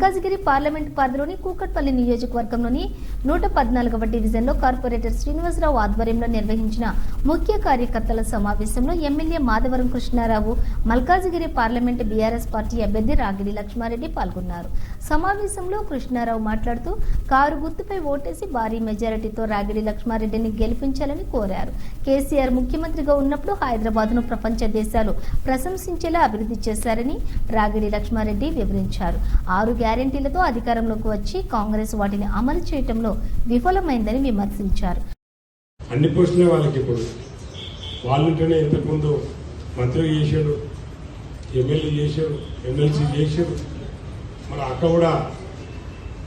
Malkajgiri parliament పరిధిలోని కూకట్పల్లి నియోజకవర్గంలోని నూట పద్నాలుగవ డివిజన్లో కార్పొరేటర్ శ్రీనివాసరావు ఆధ్వర్యంలో నిర్వహించిన ముఖ్య కార్యకర్తల సమావేశంలో MLA Madhavaram Krishna Rao Malkajgiri parliament BRS party అభ్యర్థి రాగిడి లక్ష్మారెడ్డి పాల్గొన్నారు. సమావేశంలో కృష్ణారావు మాట్లాడుతూ కారు గుర్తుపై ఓటేసి భారీ మెజారిటీతో రాగిడి లక్ష్మారెడ్డిని గెలిపించాలని కోరారు. కేసీఆర్ ముఖ్యమంత్రిగా ఉన్నప్పుడు హైదరాబాద్ను ప్రపంచ దేశాలు ప్రశంసించేలా అభివృద్ధి చేశారని రాగిడి లక్ష్మారెడ్డి వివరించారు. ఆరు గ్యారంటీలతో అధికారంలోకి వచ్చి కాంగ్రెస్ వాటిని అమలు చేయటంలో విఫలమైందని విమర్శించారు. అన్ని పోస్టులే వాళ్ళకి ఇప్పుడు. వాళ్ళంటేనే ఇంతకుముందు మంత్రి చేశాడు ఎమ్మెల్యే చేశాడు ఎమ్మెల్సీ చేశాడు మరి అక్క కూడా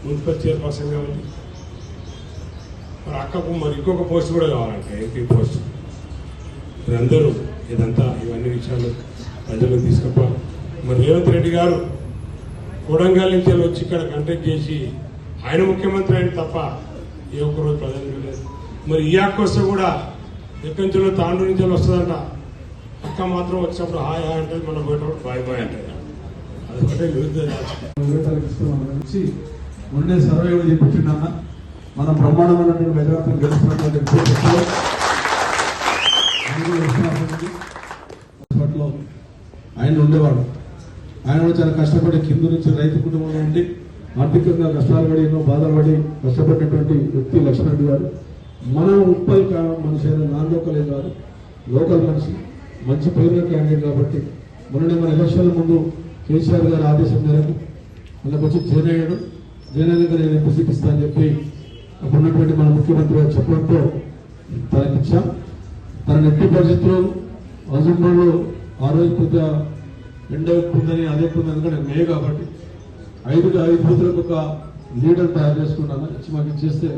మున్సిపల్ చైర్పర్సన్ కాబట్టి. మరి అక్కకు మరి ఇంకొక పోస్ట్ కూడా కావాలంట ఎంపీ పోస్ట్. మరి అందరూ ఇదంతా ఇవన్నీ విషయాలు ప్రజలకు తీసుకుపోవాలి. మరి రేవంత్ రెడ్డి గారు కొడంగల్ నుంచి వచ్చి ఇక్కడ కంటెక్ట్ చేసి ఆయన ముఖ్యమంత్రి అయిన తప్ప ఏ ఒక్కరోజు ప్రజలు లేదు. మరి ఈ అక్క వస్తే కూడా ఎక్కడి నుంచో తాండూరు నుంచి వస్తుందంట అక్క మాత్రం వచ్చినప్పుడు హాయ్ హాయ్ అంటే మనం పోయేటప్పుడు బాయ్ బాయ్ అంటే. అది ఒకటే విరుద్ధ నుంచి సర్వే కూడా మన మనం బ్రహ్మాండమైనటువంటి మెజార్టీలు గెలుస్తున్నటువంటి వ్యక్తిత్వంలో ఆయన అప్పట్లో ఆయన ఉండేవాడు. ఆయన కూడా చాలా కష్టపడి కింద నుంచి రైతు కుటుంబం నుండి ఆర్థికంగా కష్టాలు పడి ఎన్నో బాధలు పడి కష్టపడినటువంటి వ్యక్తి లక్ష్మణ్ గారు. మన ఉప్పల్ కా మనిషి అయిన నాన్ లోకల్ కాదు లోకల్ మనిషి మంచి పేరున్న క్యాండిడేట్ కాబట్టి మొన్న మన ఎలక్షన్ల ముందు కేసీఆర్ గారి ఆదేశం మేరకు మనకు వచ్చి జాయిన్ అయ్యాడు జాయిన్ అయినాక నేను ఎంపీ అని చెప్పి అప్పుడున్నటువంటి మన ముఖ్యమంత్రి గారు చెప్పడంతో తనకి ఇచ్చాం తన ఎట్టి పరిస్థితుల్లో హజంబాలో ఆ రోజు కొద్దిగా ఎండ ఎక్కుందని అదే ఎక్కువ ఎందుకంటే మే కాబట్టి ఐదు ఐదు బూతులకు ఒక లీడర్ తయారు చేసుకున్నాను ఇచ్చి మాకు ఇచ్చేస్తే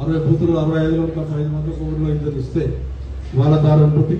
అరవై బూతులు అరవై ఐదులో ఒక ఐదు మంది ఊళ్ళో ఇద్దరు ఇస్తే వాళ్ళ దారి ఉంటుంది